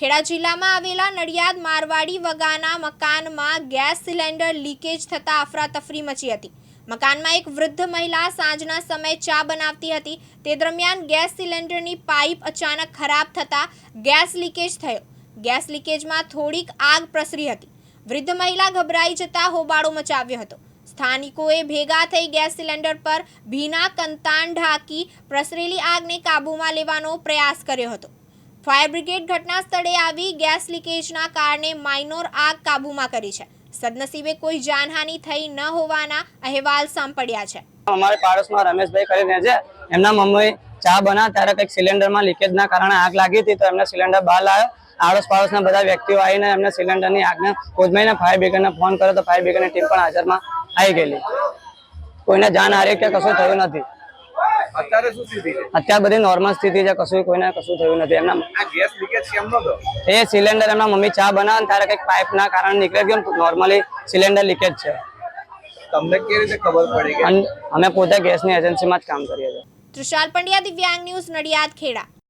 ખેડા જિલ્લામાં આવેલા નડિયાદ, મારવાડી વગાના મકાનમાં ગેસ સિલિન્ડર લીકેજ થતાં અફરાતફરી મચી હતી. મકાનમાં એક વૃદ્ધ મહિલા સાંજના સમયે ચા બનાવતી હતી. તે દરમિયાન ગેસ સિલિન્ડરની પાઇપ અચાનક ખરાબ થતાં ગેસ લીકેજ થયો. ગેસ લીકેજમાં થોડીક આગ પ્રસરી હતી. વૃદ્ધ મહિલા ગભરાઈ જતા હોબાળો મચાવ્યો હતો. સ્થાનિકોએ ભેગા થઈ ગેસ સિલિન્ડર પર ભીના કંતાણ ઢાંકી પ્રસરેલી આગને કાબૂમાં લેવાનો પ્રયાસ કર્યો હતો. ફાયર બ્રિગેડ ઘટના સ્થળે આવી ગેસ લીકેજના કારણે માઇનોર આગ કાબૂમાં કરી છે. સદનસીબે કોઈ જાનહાનિ થઈ ન હોવાના અહેવાલ સાંપડ્યા છે. અમારે પાડોશમાં રમેશભાઈ કરીને છે. એમના મમ્મી ચા બના ત્યારે કંઈક સિલિન્ડરમાં લીકેજના કારણે આગ લાગી હતી તો એમને સિલિન્ડર બહાર લાવ્યો. આડોશ પાડોશના બધા વ્યક્તિઓ આવીને એમને સિલિન્ડરની આગને કોજમાઈને ફાયર બ્રિગેડને ફોન કર્યો તો ફાયર બ્રિગેડની ટીમ પણ હાજરમાં આવી ગયેલી. કોઈને જાન હારે કે કશું થયું નથી. અત્યારે શું સ્થિતિ છે? અત્યારે બધી નોર્મલ સ્થિતિ છે કશું કોઈને કશું થયું નથી. એમના આ ગેસ લીકેજ કેમ નતો એ સિલિન્ડર એમના મમ્મી ચા બનાવે ને ત્યારે કંઈક પાઇપના કારણે નીકળે ગયો નોર્મલી સિલિન્ડર લીકેજ છે. તમને કેવી રીતે ખબર પડી કે અમે પોતે ગેસની એજન્સીમાં જ કામ કરીએ છીએ. તૃષાલ પંડ્યા દિવ્યાંગ ન્યૂઝ નડિયાદ ખેડા.